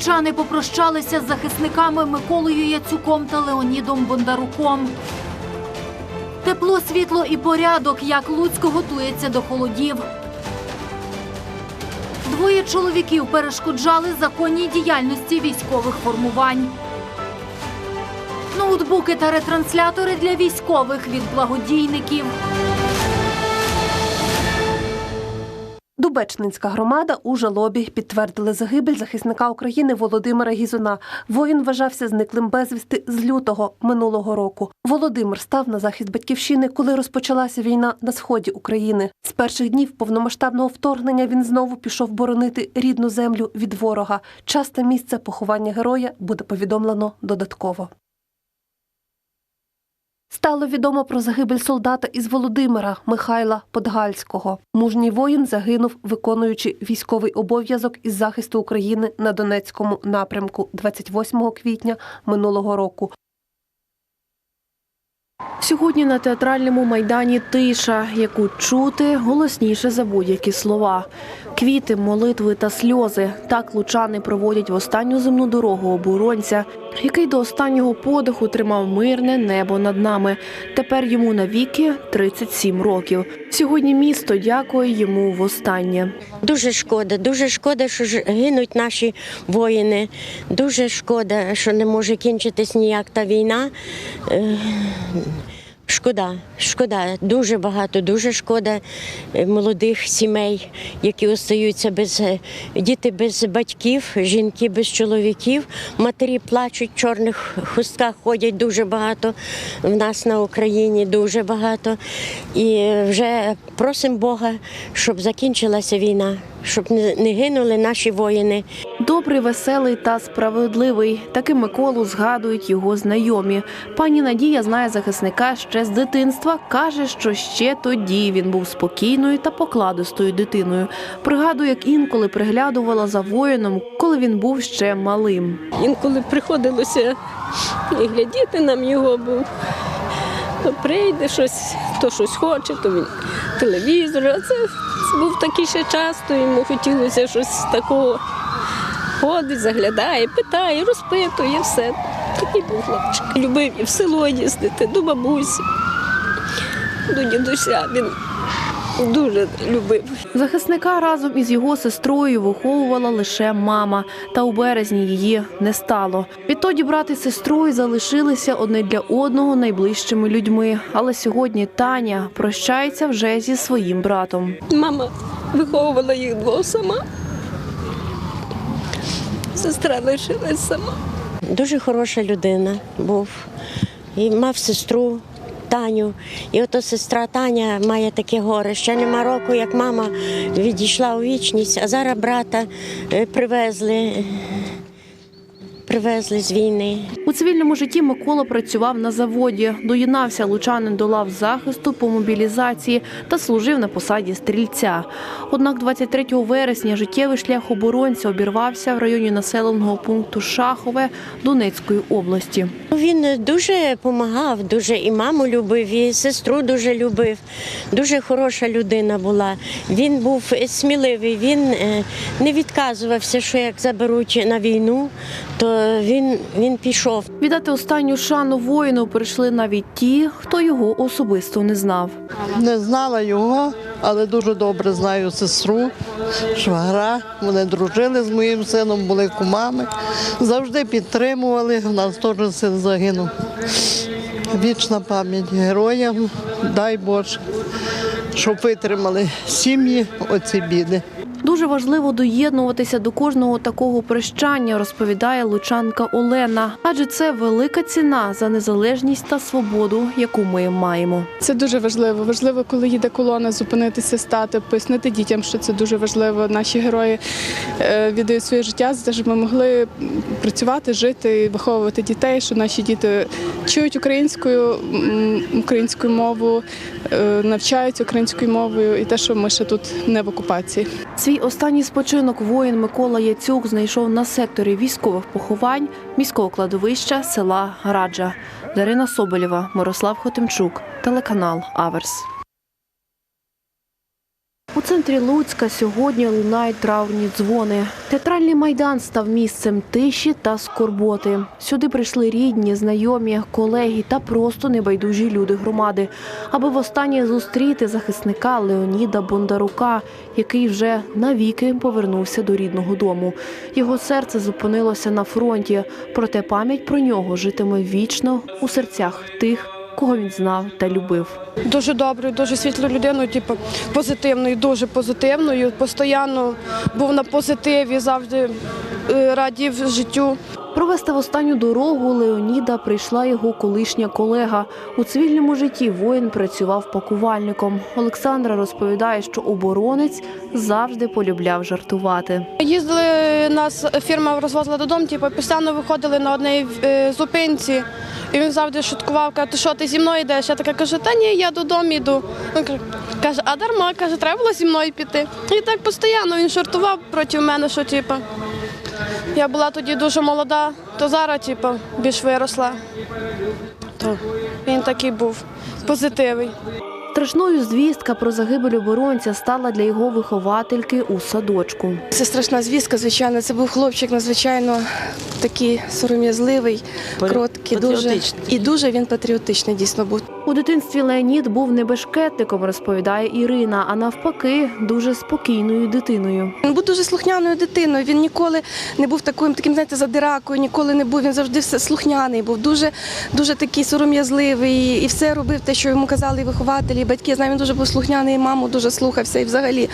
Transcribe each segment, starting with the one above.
Лучани попрощалися з захисниками Миколою Яцюком та Леонідом Бондаруком. Тепло, світло і порядок, як Луцько готується до холодів. Двоє чоловіків перешкоджали законній діяльності військових формувань. Ноутбуки та ретранслятори для військових від благодійників. Дубечнинська громада у жалобі підтвердили загибель захисника України Володимира Гізуна. Воїн вважався зниклим безвісти з лютого минулого року. Володимир став на захист батьківщини, коли розпочалася війна на сході України. З перших днів повномасштабного вторгнення він знову пішов боронити рідну землю від ворога. Час та місце поховання героя буде повідомлено додатково. Стало відомо про загибель солдата із Володимира Михайла Подгальського. Мужній воїн загинув, виконуючи військовий обов'язок із захисту України на Донецькому напрямку 28 квітня минулого року. Сьогодні на театральному майдані тиша, яку чути голосніше за будь-які слова. Квіти, молитви та сльози. Так лучани проводять в останню земну дорогу оборонця, який до останнього подиху тримав мирне небо над нами. Тепер йому навіки 37 років. Сьогодні місто дякує йому востаннє. Дуже шкода, дуже шкода, що гинуть наші воїни. Дуже шкода, що не може кінчитись ніяк та війна. Е, Шкода, шкода, дуже багато, дуже шкода е, молодих сімей, які остаються без е, діти без батьків, жінки без чоловіків, матері плачуть, в чорних хустках ходять дуже багато. В нас на Україні дуже багато. І вже просимо Бога, щоб закінчилася війна, щоб не гинули наші воїни. Добрий, веселий та справедливий. Таким Миколу згадують його знайомі. Пані Надія знає захисника ще з дитинства. каже, що ще тоді він був спокійною та покладистою дитиною. Пригадує, як інколи приглядувала за воїном, коли він був ще малим. Інколи приходилося і глядіти нам його, бо то прийде щось, то щось хоче, то він телевізор. Це був такий ще час, то йому хотілося щось такого. Ходить, заглядає, питає, розпитує все. Такий був хлопчик. Любив і в село їздити, до бабусі, до дідуся. Він дуже любив. Захисника разом із його сестрою виховувала лише мама, та у березні її не стало. Відтоді брат і сестрою залишилися одне для одного найближчими людьми. Але сьогодні Таня прощається вже зі своїм братом. Мама виховувала їх двох сама. Сестра лишилась сама. Дуже хороша людина був. І мав сестру Таню. І ото сестра Таня має таке горе. Ще нема року, як мама відійшла у вічність, а зараз брата е, привезли. Привезли з війни. У цивільному житті Микола працював на заводі, доєднався лучанин до лав захисту по мобілізації та служив на посаді стрільця. Однак 23 вересня життєвий шлях оборонця обірвався в районі населеного пункту Шахове Донецької області. Він дуже допомагав, дуже і маму любив, і сестру дуже любив. Дуже хороша людина була. Він був сміливий, він е, не відказувався, що як заберуть на війну, то він, він пішов. Віддати останню шану воїну прийшли навіть ті, хто його особисто не знав. Не знала його, але дуже добре знаю сестру, швагра. Вони дружили з моїм сином, були кумами. Завжди підтримували. У нас теж син загинув. Вічна пам'ять героям, дай Боже, щоб витримали сім'ї оці біди. Дуже важливо доєднуватися до кожного такого прощання, розповідає лучанка Олена. Адже це велика ціна за незалежність та свободу, яку ми маємо. Це дуже важливо. Важливо, коли їде колона, зупинитися, стати, пояснити дітям, що це дуже важливо. Наші герої е, віддають своє життя щоб ми могли працювати, жити виховувати дітей, що наші діти чують українською м, українську мову, е, навчаються українською мовою, і те, що ми ще тут не в окупації. Свій останній спочинок воїн Микола Яцюк знайшов на секторі військових поховань міського кладовища села Граджа. Дарина Соболєва, Мирослав Хотимчук, телеканал Аверс. У центрі Луцька сьогодні лунають травні дзвони. Театральний майдан став місцем тиші та скорботи. Сюди прийшли рідні, знайомі, колеги та просто небайдужі люди громади, аби востаннє зустріти захисника Леоніда Бондарука, який вже навіки повернувся до рідного дому. Його серце зупинилося на фронті, проте пам'ять про нього житиме вічно у серцях тих, кого він знав та любив. Дуже доброю, дуже світлою людиною, типу, позитивною, дуже позитивною. Постійно був на позитиві, завжди е, радів життю. Провести в останню дорогу Леоніда прийшла його колишня колега. У цивільному житті воїн працював пакувальником. Олександра розповідає, що оборонець завжди полюбляв жартувати. Їздили нас, фірма розвозила додому, типу, постійно виходили на одній е, зупинці. І він завжди шуткував, каже, ти що, ти зі мною йдеш? Я така кажу, та ні, я додому йду. Він каже- а дарма, каже, треба було зі мною піти. І так постійно він жартував проти мене, що типу. Я була тоді дуже молода, то зараз, типу, більш виросла. То він такий був позитивний. Страшною звістка про загибель оборонця стала для його виховательки у садочку. Це страшна звістка, звичайно. Це був хлопчик надзвичайно такий сором'язливий, кроткий, дуже і дуже він патріотичний дійсно був. У дитинстві Леонід був не бешкетником, розповідає Ірина, а навпаки, дуже спокійною дитиною. Він був дуже слухняною дитиною. Він ніколи не був таким, таким, знаєте, задиракою, ніколи не був. Він завжди все слухняний, був дуже, дуже такий сором'язливий і все робив те, що йому казали вихователі, і батьки. Я знаю, він дуже був слухняний, маму дуже слухався. І взагалі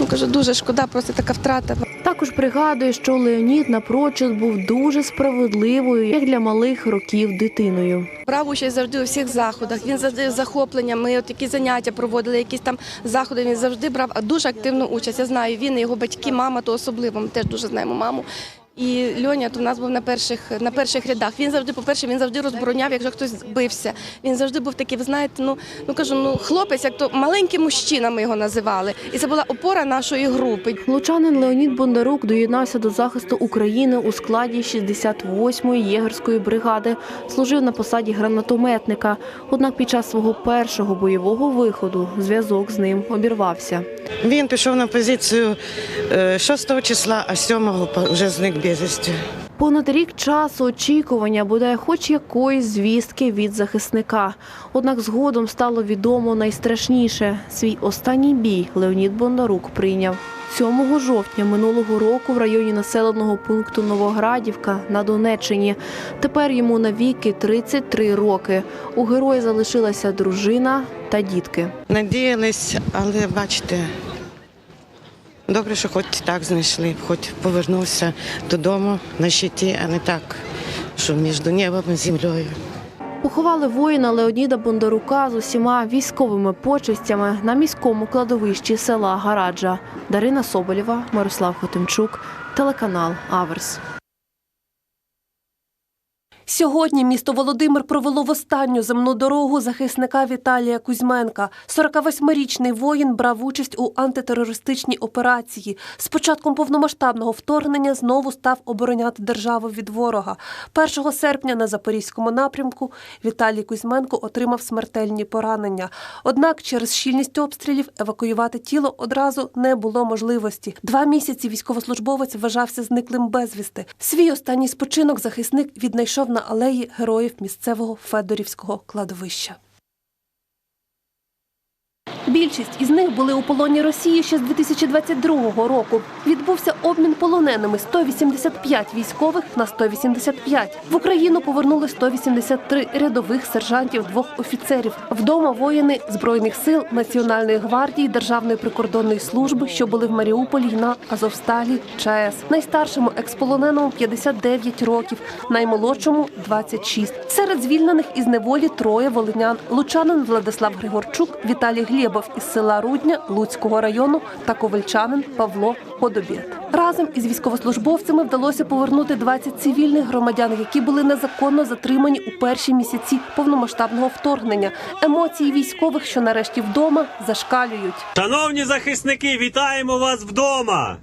ну, кажу, дуже шкода, просто така втрата. Також пригадує, що Леонід напрочуд був дуже справедливою, як для малих років дитиною. Брав участь завжди у всіх заходах. Він завжди з захопленням. Ми от які заняття проводили, якісь там заходи. Він завжди брав дуже активну участь. Я знаю, він і його батьки, мама то особливо. Ми теж дуже знаємо маму. І Льоня то в нас був на перших на перших рядах. Він завжди, по-перше, він завжди розбороняв, якщо хтось бився. Він завжди був такий, ви знаєте, ну ну кажу, ну хлопець, як то маленький мужчина, ми його називали. І це була опора нашої групи. Лучанин Леонід Бондарук доєднався до захисту України у складі 68-ї єгерської бригади. Служив на посаді гранатометника. Однак під час свого першого бойового виходу зв'язок з ним обірвався. Він пішов на позицію е, 6 числа, а 7 вже зник безвісті. Понад рік часу очікування буде хоч якоїсь звістки від захисника. Однак згодом стало відомо найстрашніше. Свій останній бій Леонід Бондарук прийняв 7 жовтня минулого року в районі населеного пункту Новоградівка на Донеччині. Тепер йому навіки 33 роки. У героя залишилася дружина та дітки. Надіялись, але бачите, добре, що хоч так знайшли, хоч повернувся додому на щиті, а не так, що між небом і землею. Поховали воїна Леоніда Бондарука з усіма військовими почестями на міському кладовищі села Гараджа. Дарина Соболєва, Мирослав Хотимчук, телеканал Аверс. Сьогодні місто Володимир провело в останню земну дорогу захисника Віталія Кузьменка. 48-річний воїн брав участь у антитерористичній операції. З початком повномасштабного вторгнення знову став обороняти державу від ворога. 1 серпня на запорізькому напрямку Віталій Кузьменко отримав смертельні поранення. Однак через щільність обстрілів евакуювати тіло одразу не було можливості. Два місяці військовослужбовець вважався зниклим безвісти. Свій останній спочинок захисник віднайшов на алеї героїв місцевого Федорівського кладовища. Більшість із них були у полоні Росії ще з 2022 року. Відбувся обмін полоненими 185 військових на 185. В Україну повернули 183 рядових сержантів, двох офіцерів. Вдома воїни збройних сил Національної гвардії, Державної прикордонної служби, що були в Маріуполі на Азовсталі, ЧАЕС. Найстаршому експолоненому 59 років, наймолодшому 26. Серед звільнених із неволі троє волинян: лучанин Владислав Григорчук, Віталій Глєбов із села Рудня Луцького району та ковальчанин Павло Подобєт. Разом із військовослужбовцями вдалося повернути 20 цивільних громадян, які були незаконно затримані у перші місяці повномасштабного вторгнення. Емоції військових, що нарешті вдома, зашкалюють. Шановні захисники, вітаємо вас вдома!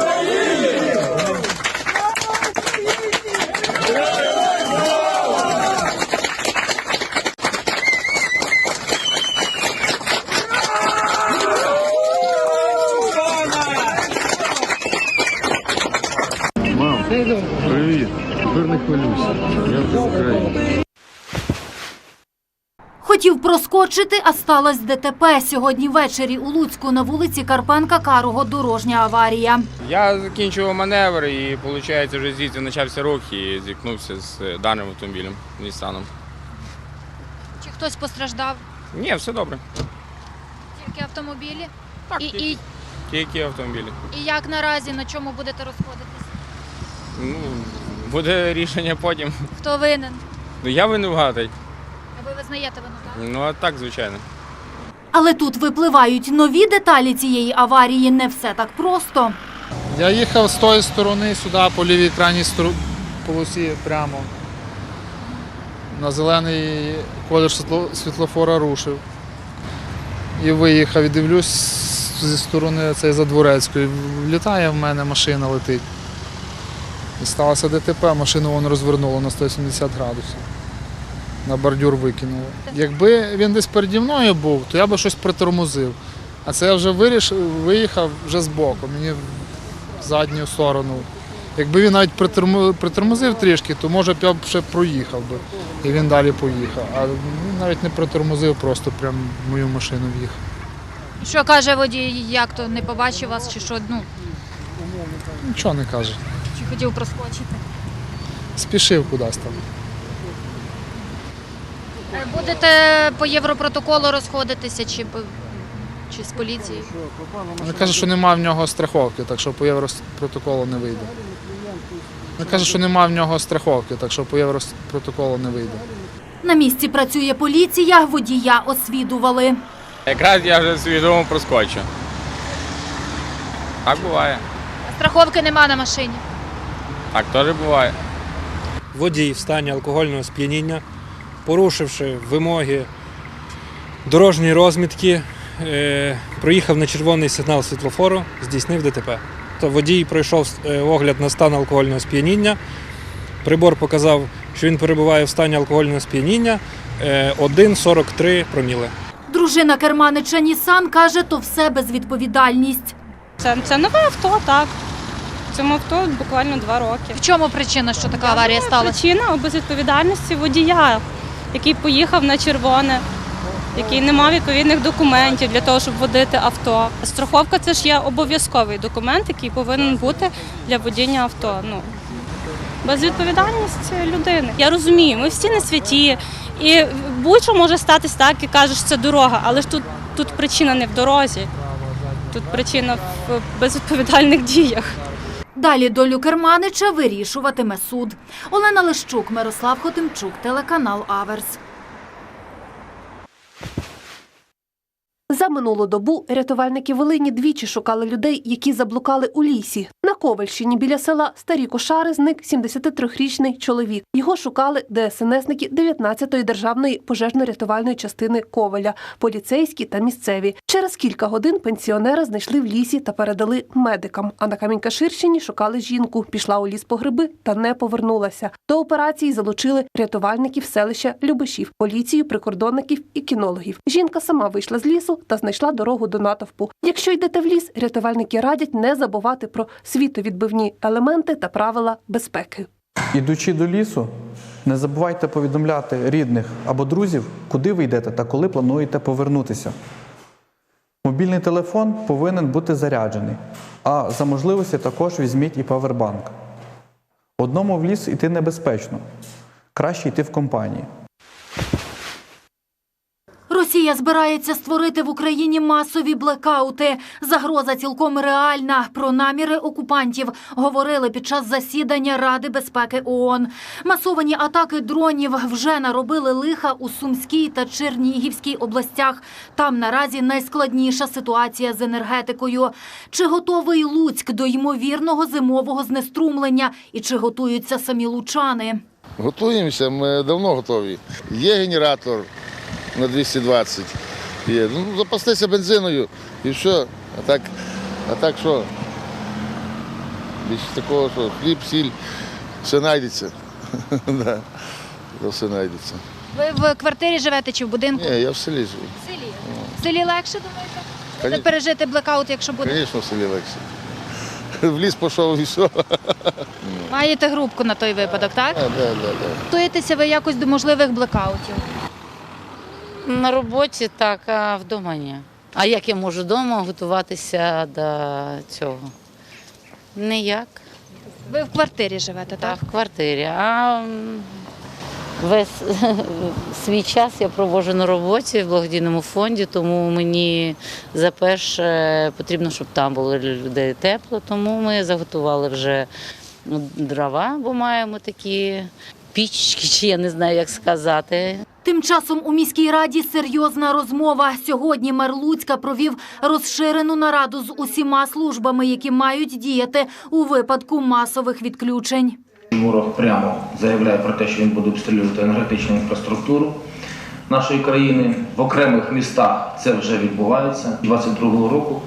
Привіт. Тепер не хвилюйся. Я в Україні. Хотів проскочити, а сталося ДТП. Сьогодні ввечері у Луцьку на вулиці Карпенка Карого дорожня аварія. Я закінчував маневр і, виходить, вже звідти почався рух і зіткнувся з е, даним автомобілем Нісаном. Чи хтось постраждав? Ні, все добре. Тільки автомобілі? Так, І, тільки. і, Тільки автомобілі. і як наразі, на чому будете розходитись? Ну, буде рішення потім. Хто винен? Ну я винуватий. А ви визнаєте вину, так? Ну а так, звичайно. Але тут випливають нові деталі цієї аварії. Не все так просто. Я їхав з тої сторони сюди, по лівій крайній стору- полосі прямо. На зелений колір світло- світлофора рушив. І виїхав, і дивлюсь зі сторони цієї Задворецької. Влітає в мене машина летить. І сталося ДТП, машину воно розвернуло на 170 градусів. На бордюр викинуло. Якби він десь переді мною був, то я би щось притормозив. А це я вже вирішив, виїхав вже збоку, мені в задню сторону. Якби він навіть притормозив трішки, то може б я б ще проїхав би. І він далі поїхав. А він навіть не притормозив, просто прям в мою машину в'їхав. Що каже водій, як то не побачив вас, чи що, ну, Нічого не каже. Чи хотів проскочити? Спішив кудись там. Е, Будете по європротоколу розходитися, чи, чи з поліцією? Він каже, що немає в нього страховки, так що по європротоколу не вийде. Він каже, що немає в нього страховки, так що по європротоколу не вийде. На місці працює поліція, водія освідували. Якраз я вже свідомо проскочу. Так буває. Страховки нема на машині. Так теж буває. водій в стані алкогольного сп'яніння, порушивши вимоги дорожньої розмітки, е, проїхав на червоний сигнал світлофору, здійснив ДТП. То водій пройшов е, огляд на стан алкогольного сп'яніння. Прибор показав, що він перебуває в стані алкогольного сп'яніння е, 1,43 проміли. Дружина керманича Нісан каже, то все безвідповідальність. Це, це нове авто, так. Цьому авто буквально два роки. В чому причина, що така аварія сталася? Причина у безвідповідальності водія, який поїхав на червоне, який не мав відповідних документів для того, щоб водити авто. Страховка це ж є обов'язковий документ, який повинен бути для водіння авто. Ну, безвідповідальність людини. Я розумію, ми всі не святі, і будь-що може статись так, і кажеш, що це дорога, але ж тут, тут причина не в дорозі, тут причина в безвідповідальних діях. Далі долю керманича вирішуватиме суд. Олена Лищук, Мирослав Хотимчук, телеканал Аверс. За минулу добу рятувальники Волині двічі шукали людей, які заблукали у лісі. На Ковальщині біля села Старі Кошари зник 73-річний чоловік. Його шукали ДСНСники 19-ї державної пожежно-рятувальної частини Коваля, поліцейські та місцеві. Через кілька годин пенсіонера знайшли в лісі та передали медикам. А на Камінькаширщині шукали жінку. Пішла у ліс по гриби та не повернулася. До операції залучили рятувальників селища Любишів, поліцію, прикордонників і кінологів. Жінка сама вийшла з лісу та знайшла дорогу до натовпу. Якщо йдете в ліс, рятувальники радять не забувати про світовідбивні елементи та правила безпеки. Ідучи до лісу, не забувайте повідомляти рідних або друзів, куди ви йдете та коли плануєте повернутися. Мобільний телефон повинен бути заряджений, а за можливості також візьміть і павербанк. Одному в ліс йти небезпечно. Краще йти в компанії. Росія збирається створити в Україні масові блекаути. Загроза цілком реальна. Про наміри окупантів говорили під час засідання Ради безпеки ООН. Масовані атаки дронів вже наробили лиха у Сумській та Чернігівській областях. Там наразі найскладніша ситуація з енергетикою. Чи готовий Луцьк до ймовірного зимового знеструмлення і чи готуються самі лучани? Готуємося, ми давно готові. Є генератор на 220. Є. Ну, запастися бензиною і все. А так, а так що? Більше такого, що хліб, сіль, все знайдеться. Да, Все знайдеться. Ви в квартирі живете чи в будинку? Ні, я в селі живу. В селі. В селі легше, думаєте? Конечно. Пережити блекаут, якщо буде? Звісно, в селі легше. в ліс пішов і все. Маєте групку на той випадок, так? Да, да, да. Готуєтеся ви якось до можливих блекаутів? На роботі так, а вдома ні. А як я можу вдома готуватися до цього? Ніяк. Ви в квартирі живете, так? Так, в квартирі. А весь свій час я проводжу на роботі в благодійному фонді, тому мені за перше потрібно, щоб там було людей тепло. Тому ми заготували вже ну, дрова, бо маємо такі пічки, чи я не знаю, як сказати. Тим часом у міській раді серйозна розмова. Сьогодні мер Луцька провів розширену нараду з усіма службами, які мають діяти у випадку масових відключень. Ворог прямо заявляє про те, що він буде обстрілювати енергетичну інфраструктуру нашої країни. В окремих містах це вже відбувається. 22-го року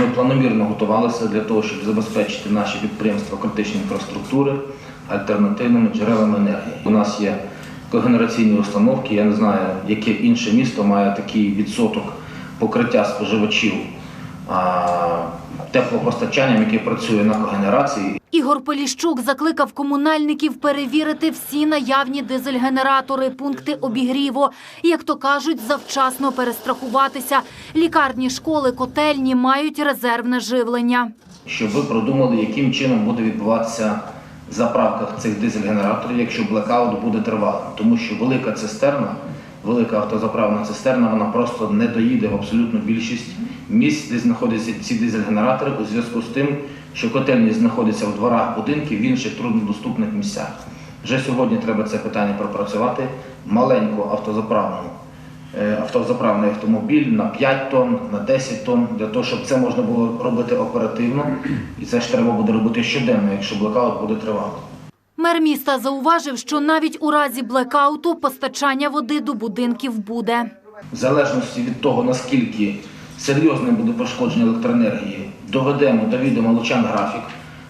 ми планомірно готувалися для того, щоб забезпечити наші підприємства критичної інфраструктури альтернативними джерелами енергії. У нас є когенераційні установки. Я не знаю, яке інше місто має такий відсоток покриття споживачів теплопостачанням, яке працює на когенерації. Ігор Поліщук закликав комунальників перевірити всі наявні дизель-генератори, пункти обігріву. І, Як то кажуть, завчасно перестрахуватися. Лікарні, школи, котельні мають резервне живлення. щоб ви продумали, яким чином буде відбуватися заправка цих дизель-генераторів, якщо блекаут буде тривалим. Тому що велика цистерна, велика автозаправна цистерна, вона просто не доїде в абсолютну більшість місць, де знаходяться ці дизель-генератори, у зв'язку з тим, що котельні знаходяться в дворах будинків в інших труднодоступних місцях. Вже сьогодні треба це питання пропрацювати. Маленьку автозаправну автозаправний автомобіль на 5 тонн, на 10 тонн, для того, щоб це можна було робити оперативно. І це ж треба буде робити щоденно, якщо блекаут буде тривалий. Мер міста зауважив, що навіть у разі блекауту постачання води до будинків буде. В залежності від того, наскільки серйозним буде пошкодження електроенергії, доведемо до відома лучан графік.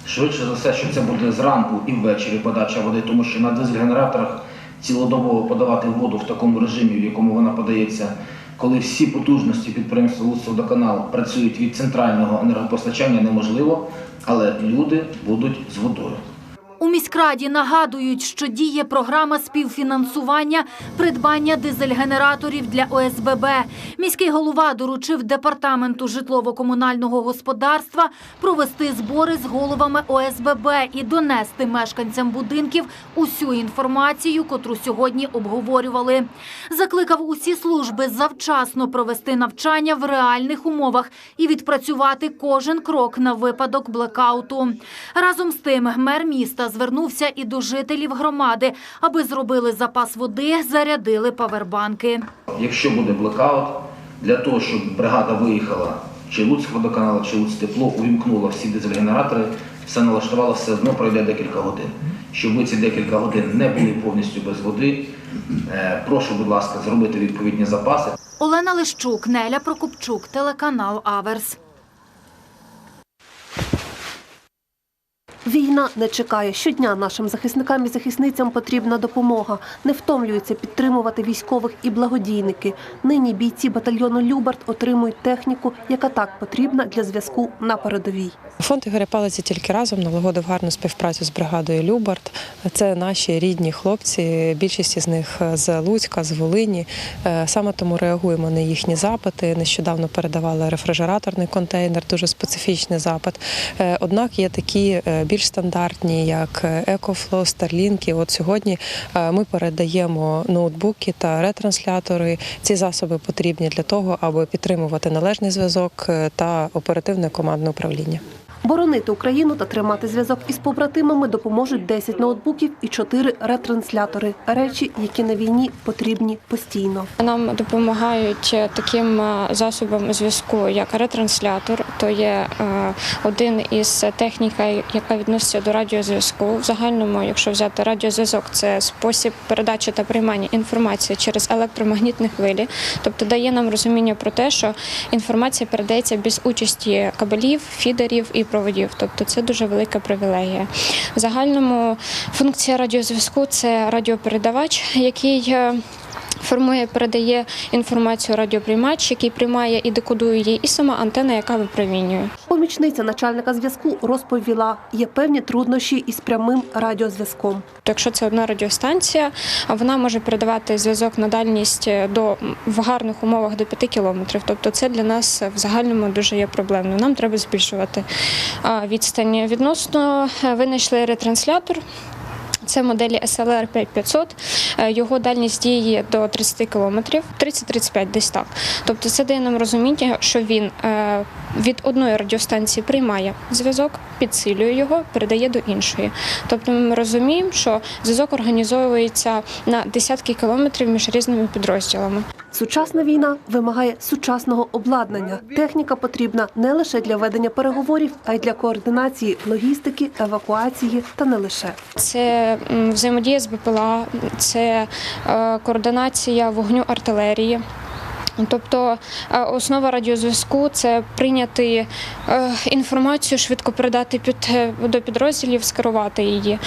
Швидше за все, що це буде зранку і ввечері подача води, тому що на дизель-генераторах цілодобово подавати воду в такому режимі, в якому вона подається, коли всі потужності підприємства Луцьводоканалу працюють від центрального енергопостачання, неможливо, але люди будуть з водою. У міськраді нагадують, що діє програма співфінансування придбання дизель-генераторів для ОСББ. Міський голова доручив департаменту житлово-комунального господарства провести збори з головами ОСББ і донести мешканцям будинків усю інформацію, котру сьогодні обговорювали. Закликав усі служби завчасно провести навчання в реальних умовах і відпрацювати кожен крок на випадок блекауту. Разом з тим, мер міста звернувся і до жителів громади, аби зробили запас води, зарядили павербанки. Якщо буде блекаут, для того, щоб бригада виїхала чи Луцьк-водоканал, чи Луцьк-тепло, увімкнула всі дизель-генератори, все налаштувало, все одно пройде декілька годин. Щоб ви ці декілька годин не були повністю без води, е, прошу, будь ласка, зробити відповідні запаси. Олена Лищук, Неля Прокопчук, телеканал Аверс. Війна не чекає. Щодня нашим захисникам і захисницям потрібна допомога. Не втомлюються підтримувати військових і благодійники. Нині бійці батальйону Любарт отримують техніку, яка так потрібна для зв'язку на передовій. Фонд Ігоря Палиці тільки разом налагодив гарну співпрацю з бригадою Любарт. Це наші рідні хлопці, більшість з них з Луцька, з Волині. Е, Саме тому реагуємо на їхні запити. Нещодавно передавали рефрижераторний контейнер, дуже специфічний запит. Е, Однак є такі е, більш стандартні, як EcoFlow, Starlink. От сьогодні е, ми передаємо ноутбуки та ретранслятори. Ці засоби потрібні для того, аби підтримувати належний зв'язок е, та оперативне командне управління. Боронити Україну та тримати зв'язок із побратимами допоможуть 10 ноутбуків і 4 ретранслятори речі, які на війні потрібні постійно. Нам допомагають е, таким е, засобом зв'язку, як ретранслятор, то є е, один із техніка, яка відноситься до радіозв'язку. В загальному, якщо взяти радіозв'язок, це спосіб передачі та приймання інформації через електромагнітні хвилі, тобто дає нам розуміння про те, що інформація передається без участі кабелів, фідерів і проводів. Тобто це дуже велика привілегія. В загальному функція радіозв'язку це радіопередавач, який е, формує, передає інформацію радіоприймач, який приймає і декодує її, і сама антена, яка випромінює. Помічниця начальника зв'язку розповіла, є певні труднощі із прямим радіозв'язком. Якщо це одна радіостанція, вона може передавати зв'язок на дальність до в гарних умовах до 5 кілометрів. Тобто це для нас в загальному дуже є проблемно. Нам треба збільшувати а, відстані. Відносно е, винайшли ретранслятор. Це моделі SLR 5500. Е, Його дальність дії до 30 км, 30-35 десь так. Тобто це дає нам розуміння, що він е, від одної радіостанції приймає зв'язок, підсилює його, передає до іншої. Тобто ми розуміємо, що зв'язок організовується на десятки кілометрів між різними підрозділами. Сучасна війна вимагає сучасного обладнання. Техніка потрібна не лише для ведення переговорів, а й для координації логістики, евакуації та не лише. Це взаємодія з БПЛА, це е, координація вогню артилерії. Тобто е, основа радіозв'язку це прийняти е, інформацію, швидко передати під до підрозділів, скерувати її.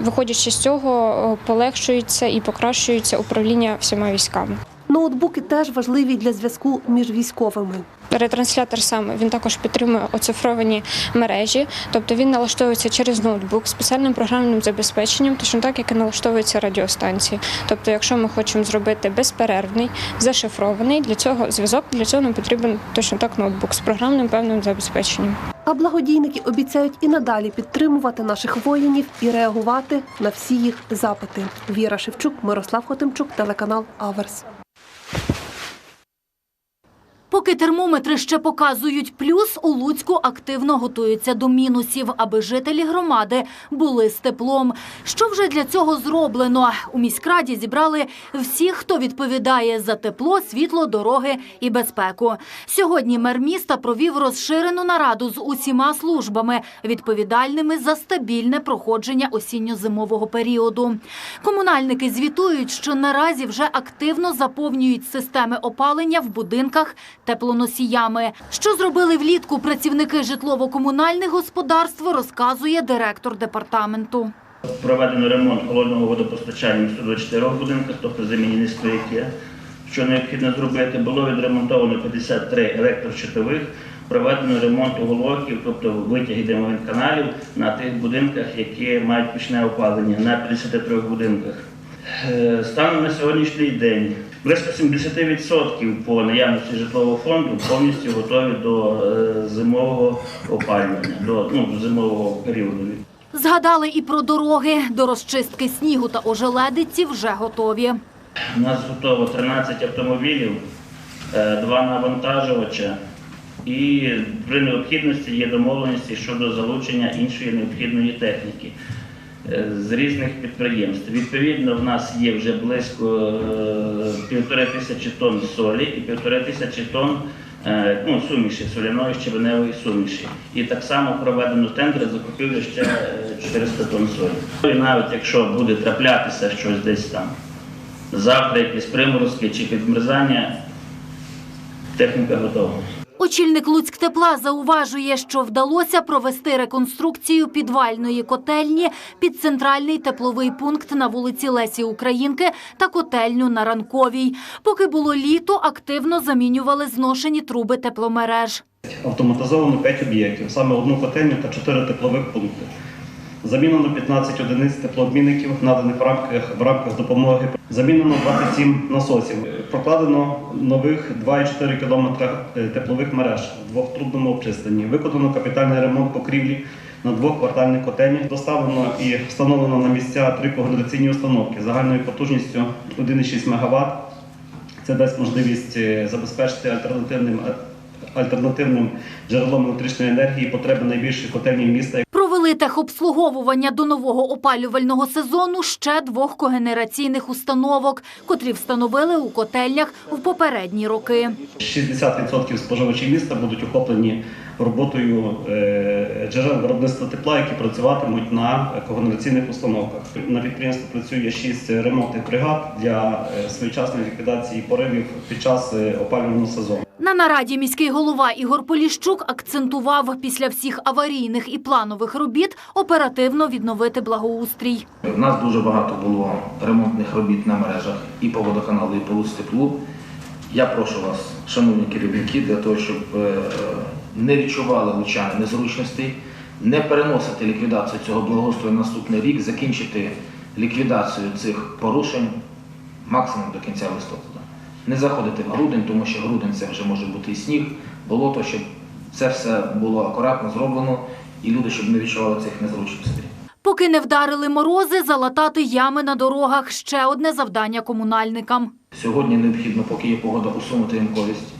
Виходячи з цього, полегшується і покращується управління всіма військами. Ноутбуки теж важливі для зв'язку між військовими. Ретранслятор сам він також підтримує оцифровані мережі, тобто він налаштовується через ноутбук спеціальним програмним забезпеченням, точно так як і налаштовується радіостанції. Тобто, якщо ми хочемо зробити безперервний, зашифрований, для цього зв'язок для цього нам потрібен точно так ноутбук з програмним певним забезпеченням. А благодійники обіцяють і надалі підтримувати наших воїнів і реагувати на всі їх запити. Віра Шевчук, Мирослав Хотимчук, телеканал Аверс. Поки термометри ще показують плюс, у Луцьку активно готуються до мінусів, аби жителі громади були з теплом. Що вже для цього зроблено? У міськраді зібрали всіх, хто відповідає за тепло, світло, дороги і безпеку. Сьогодні мер міста провів розширену нараду з усіма службами, відповідальними за стабільне проходження осінньо-зимового періоду. Комунальники звітують, що наразі вже активно заповнюють системи опалення в будинках теплоносіями. Що зробили влітку працівники житлово-комунальних господарств, розказує директор департаменту. Проведено ремонт холодного водопостачання в 124 будинках, тобто заміні низької. Що необхідно зробити, було відремонтовано 53 електрощитових, проведено ремонт уголоків, тобто витяги димових каналів на тих будинках, які мають пічне опалення, на 53 будинках. Е, Станом на сьогоднішній день близько 70% по наявності житлового фонду повністю готові до е, зимового опалювання, до, ну, зимового періоду. Згадали і про дороги. До розчистки снігу та ожеледиці вже готові. У нас готово 13 автомобілів, е, два навантажувача. І при необхідності є домовленості щодо залучення іншої необхідної техніки з різних підприємств. Відповідно, в нас є вже близько е, півтори тисячі тонн солі і півтори тисячі тонн е, ну, суміші, соляної щебеневої суміші. І так само проведено тендер закупівлі ще е, 400 тонн солі. І навіть якщо буде траплятися щось десь там, завтра якісь приморозки чи підмерзання, техніка готова. Очільник Луцьктепла зауважує, що вдалося провести реконструкцію підвальної котельні під центральний тепловий пункт на вулиці Лесі Українки та котельню на Ранковій. Поки було літо, активно замінювали зношені труби тепломереж. Автоматизовано 5 об'єктів, саме одну котельню та 4 теплових пункти. Замінено 15 одиниць теплообмінників, наданих в рамках, в рамках допомоги. Замінено 27 насосів. Прокладено нових 2,4 км теплових мереж в двохтрубному обчисленні. Виконано капітальний ремонт покрівлі на двох квартальних котельнях. Доставлено і встановлено на місця три когенераційні установки загальною потужністю 1,6 МВт. Це дасть можливість е, забезпечити альтернативним альтернативним джерелом електричної енергії потреби найбільших котельні міста. Провели техобслуговування до нового опалювального сезону ще двох когенераційних установок, котрі встановили у котельнях в попередні роки. 60% споживачів міста будуть охоплені роботою е, джерел виробництва тепла, які працюватимуть на когенераційних установках. На підприємстві працює 6 ремонтних бригад для е, своєчасної ліквідації поривів під час е, опалювального сезону. На нараді міський голова Ігор Поліщук акцентував після всіх аварійних і планових робіт оперативно відновити благоустрій. У нас дуже багато було ремонтних робіт на мережах і по водоканалу, і по Лустеплу. Я прошу вас, шановні керівники, для того, щоб е, не відчували лучани незручностей, не переносити ліквідацію цього благоустрою на наступний рік, закінчити ліквідацію цих порушень максимум до кінця листопада. Не заходити в грудень, тому що грудень це вже може бути і сніг, болото, щоб це все було акуратно зроблено і люди, щоб не відчували цих незручностей. Поки не вдарили морози, залатати ями на дорогах – ще одне завдання комунальникам. Сьогодні необхідно, поки є погода, усунути ямковість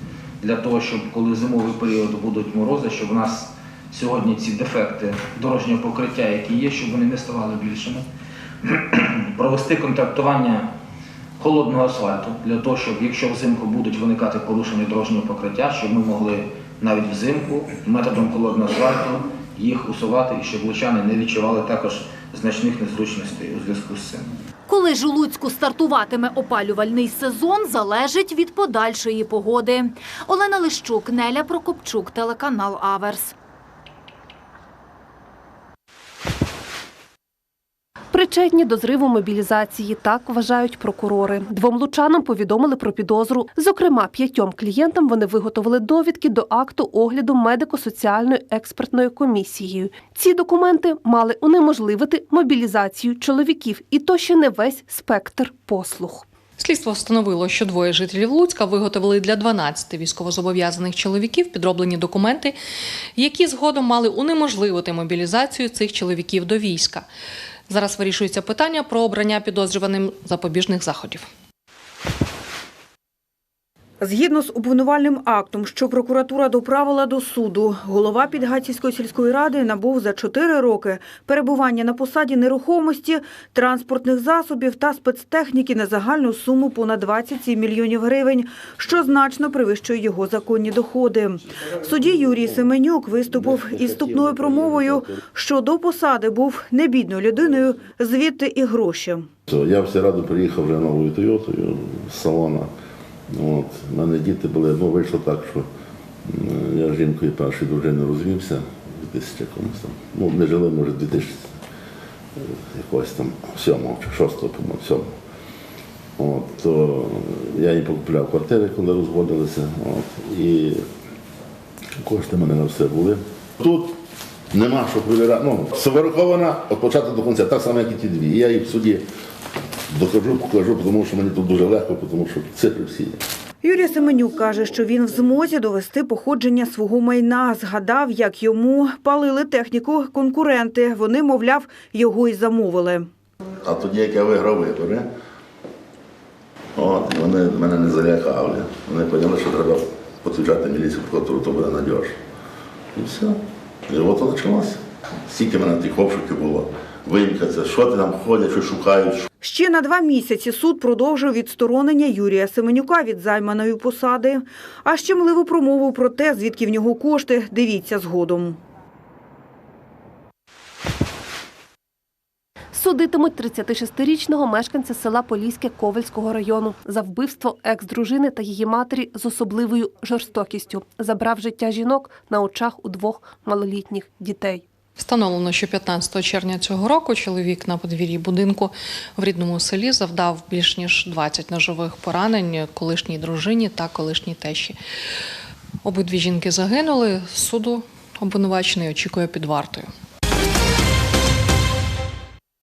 для того, щоб коли зимовий період будуть морози, щоб у нас сьогодні ці дефекти дорожнього покриття, які є, щоб вони не ставали більшими. Провести контрактування холодного асфальту для того, щоб якщо взимку будуть виникати порушення дорожнього покриття, щоб ми могли навіть взимку методом холодного асфальту їх усувати і щоб лучани не відчували також значних незручностей у зв'язку з цим. Коли ж у Луцьку стартуватиме опалювальний сезон, залежить від подальшої погоди. Олена Лищук, Неля Прокопчук, телеканал Аверс. Причетні до зриву мобілізації, так вважають прокурори. Двом лучанам повідомили про підозру. Зокрема, п'ятьом клієнтам вони виготовили довідки до акту огляду медико-соціальною експертною комісією. Ці документи мали унеможливити мобілізацію чоловіків, і то ще не весь спектр послуг. Слідство встановило, що двоє жителів Луцька виготовили для 12 військовозобов'язаних чоловіків підроблені документи, які згодом мали унеможливити мобілізацію цих чоловіків до війська. Зараз вирішується питання про обрання підозрюваним запобіжних заходів. Згідно з обвинувальним актом, що прокуратура доправила до суду, голова Підгатівської сільської ради набув за 4 роки перебування на посаді нерухомості, транспортних засобів та спецтехніки на загальну суму понад 27 мільйонів гривень, що значно перевищує його законні доходи. В суді Юрій Семенюк виступив із вступною промовою, що до посади був небідною людиною, звідти і гроші. Я в сільраду приїхав вже новою Тойотою з салона. От, у мене діти були, ну вийшло так, що я з жінкою першої дружини розвівся в 2000 якомусь там. Ну, не жили, може, 2000 якогось там сьомого чи шостого, по-моєму, сьомого. От, то я їй покупляв квартири, коли розводилися. От, і кошти в мене на все були. Тут нема що перевіряти. Ну, все від початку до кінця, так само, як і ті дві. Я їй в суді докажу, покажу, тому що мені тут дуже легко, тому що цифри всі є. Юрій Семенюк каже, що він в змозі довести походження свого майна. Згадав, як йому палили техніку конкуренти. Вони, мовляв, його й замовили. А тоді, як я виграв вибори, от, і вони мене не залякали. Вони поняли, що треба підключати міліцію прокуратуру, то буде надіж. І все. І от почалося. Стільки мене тих обшуків було. Вимка, це що ти там ходять, що шукають, Ще на два місяці суд продовжив відсторонення Юрія Семенюка від займаної посади. А щемливу промову про те, звідки в нього кошти, дивіться згодом. Судитимуть 36-річного мешканця села Поліське Ковальського району за вбивство екс-дружини та її матері з особливою жорстокістю. Забрав життя жінок на очах у двох малолітніх дітей. Встановлено, що 15 червня цього року чоловік на подвір'ї будинку в рідному селі завдав більш ніж 20 ножових поранень колишній дружині та колишній тещі. Обидві жінки загинули. Суду обвинувачений очікує під вартою.